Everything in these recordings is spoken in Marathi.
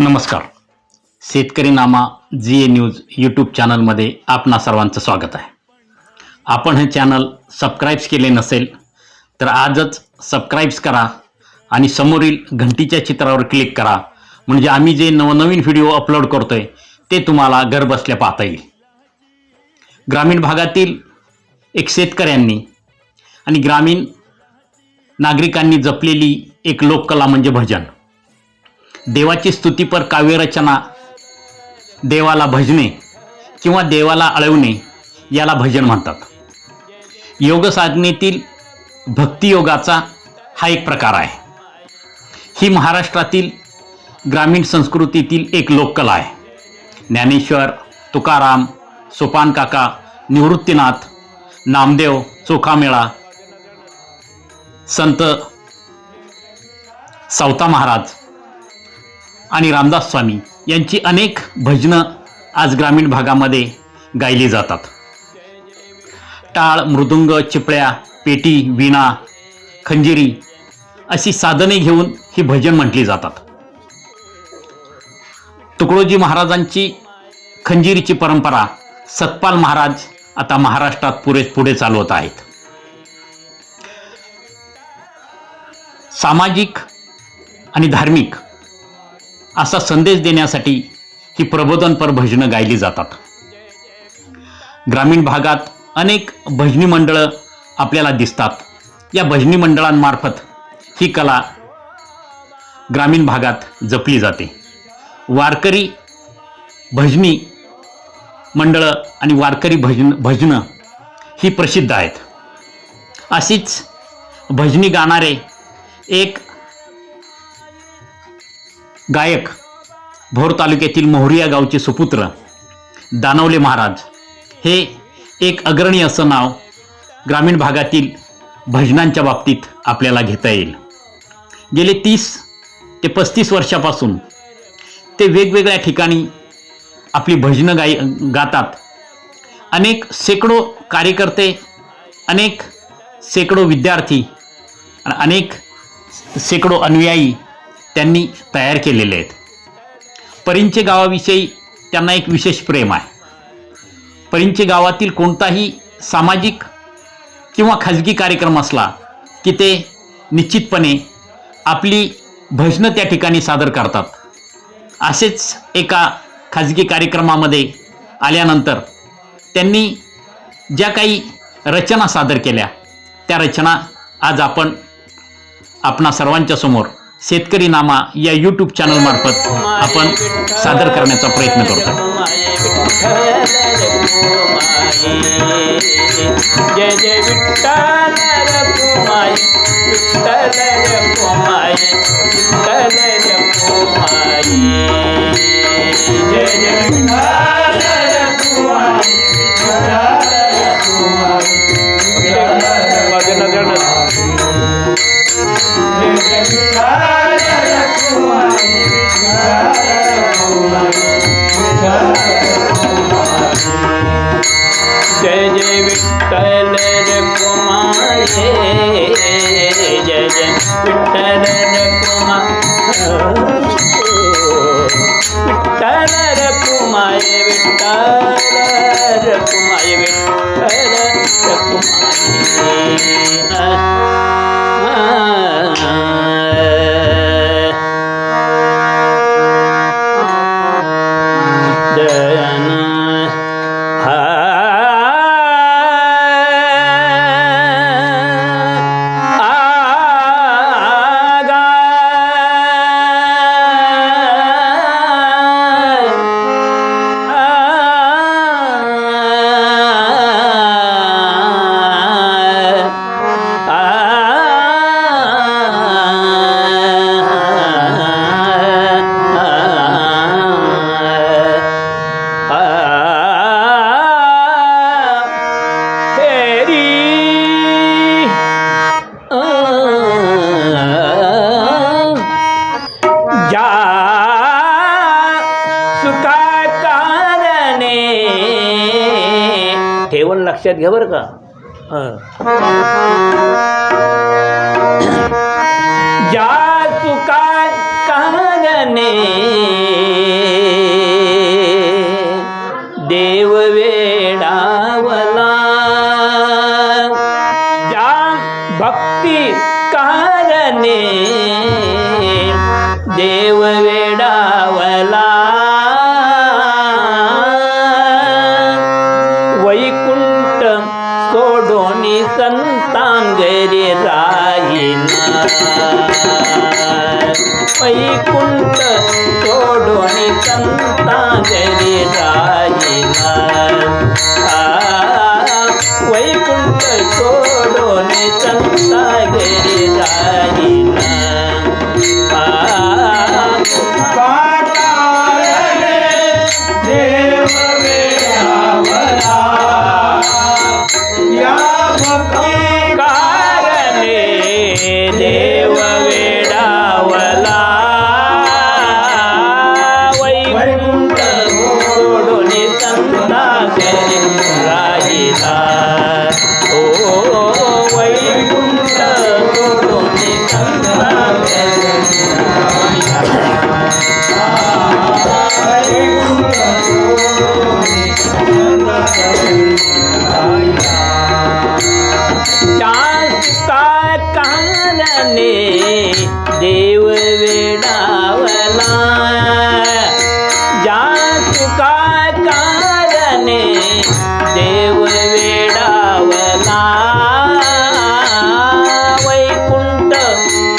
नमस्कार. शेतकरी नामा जी ए न्यूज यूट्यूब चॅनलमध्ये आपणा सर्वांचं स्वागत आहे. आपण हे चॅनल सबस्क्राईब्स केले नसेल तर आजच सबस्क्राईब्स करा आणि समोरील घंटीच्या चित्रावर क्लिक करा. म्हणजे आम्ही जे नवनवीन व्हिडिओ अपलोड करतोय ते तुम्हाला घरबसल्या पाहता येईल. ग्रामीण भागातील एक शेतकऱ्यांनी आणि ग्रामीण नागरिकांनी जपलेली एक लोककला म्हणजे भजन. देवाची स्तुतीपर काव्यरचना देवाला भजणे किंवा देवाला अळवणे याला भजन म्हणतात. योग साधनेतील भक्तियोगाचा हा एक प्रकार आहे. ही महाराष्ट्रातील ग्रामीण संस्कृतीतील एक लोककला आहे. ज्ञानेश्वर तुकाराम सोपान काका निवृत्तीनाथ नामदेव चोखामेळा संत सावता महाराज आणि रामदास स्वामी यांची अनेक भजनं आज ग्रामीण भागामध्ये गायली जातात. टाळ मृदुंग चिपळ्या पेटी वीणा खंजिरी अशी साधने घेऊन ही भजन म्हटली जातात. तुकडोजी महाराजांची खंजिरीची परंपरा सतपाल महाराज आता महाराष्ट्रात पुरे पुढे चालवत आहेत. सामाजिक आणि धार्मिक असा संदेश देण्यासाठी ही प्रबोधनपर भजनं गायली जातात. ग्रामीण भागात अनेक भजनी मंडळं आपल्याला दिसतात. या भजनी मंडळांमार्फत ही कला ग्रामीण भागात जपली जाते. वारकरी भजनी मंडळं आणि वारकरी भजन भजनं ही प्रसिद्ध आहेत. अशीच भजनी गाणारे एक गायक भोर तालुक्यातील मोहरिया गावचे सुपुत्र दानवले महाराज. हे एक अग्रणी असं नाव ग्रामीण भागातील भजनांच्या बाबतीत आपल्याला घेता येईल. गेले तीस ते पस्तीस वर्षापासून ते वेगवेगळ्या ठिकाणी आपली भजनं गाय गातात. अनेक शेकडो कार्यकर्ते अनेक शेकडो विद्यार्थी आणि अनेक शेकडो अनुयायी त्यांनी तयार केलेले आहेत. परिंचे गावाविषयी त्यांना एक विशेष प्रेम आहे. परिंचे गावातील कोणताही सामाजिक किंवा खाजगी कार्यक्रम असला की ते निश्चितपणे आपली भजनं त्या ठिकाणी सादर करतात. असेच एका खाजगी कार्यक्रमामध्ये आल्यानंतर त्यांनी ज्या काही रचना सादर केल्या त्या रचना आज आपण आपणा सर्वांच्या समोर शेतकरी नामा या यूट्यूब चॅनलमार्फत आपण सादर करण्याचा प्रयत्न करतो விஜய் விட்டரர குமார விட்டரர குமார விட்டரர குமார விட்டர लक्षात घ्या बरं का. ज्या चुका कामगणे देव वेडावला. ज्या भक्ती कारणे देव वेडा జగదంతా జరి देव वेडावला जा तुका कारणे देव वेडावला वैकुंठ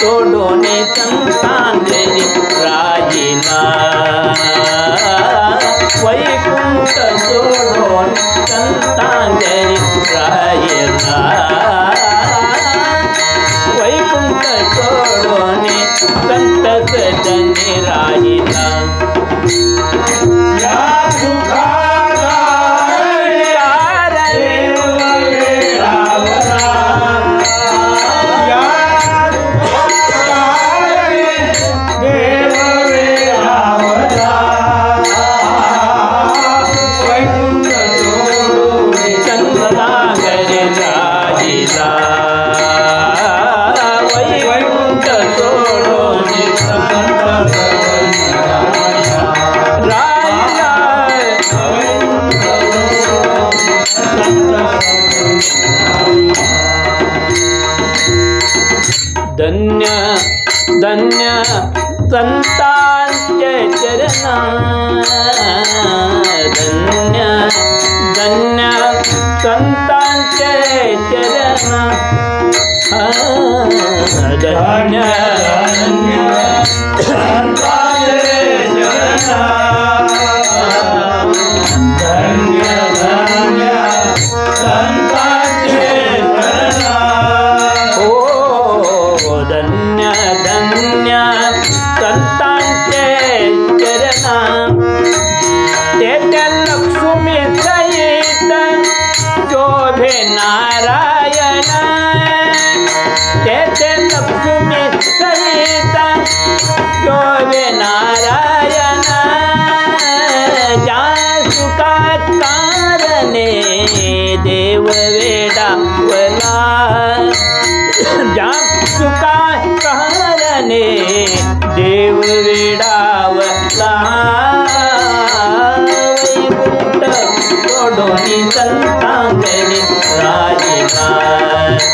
तोडून संतान राजीला. वैकुंठ तोडून संतान धन्य. धन्य.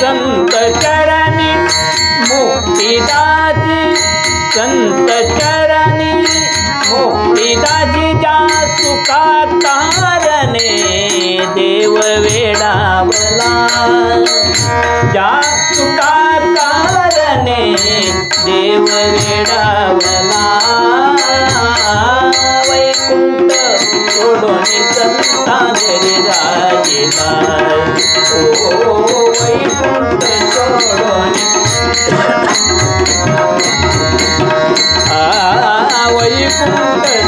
संत चरणी मुक्तिदाजी संत चरणी मुक्तिदाजी जा देव वेडावला जा देव वेडावला దేవుడు నిజంతా ఓ వైకుంఠ చోడోని వైకుంఠ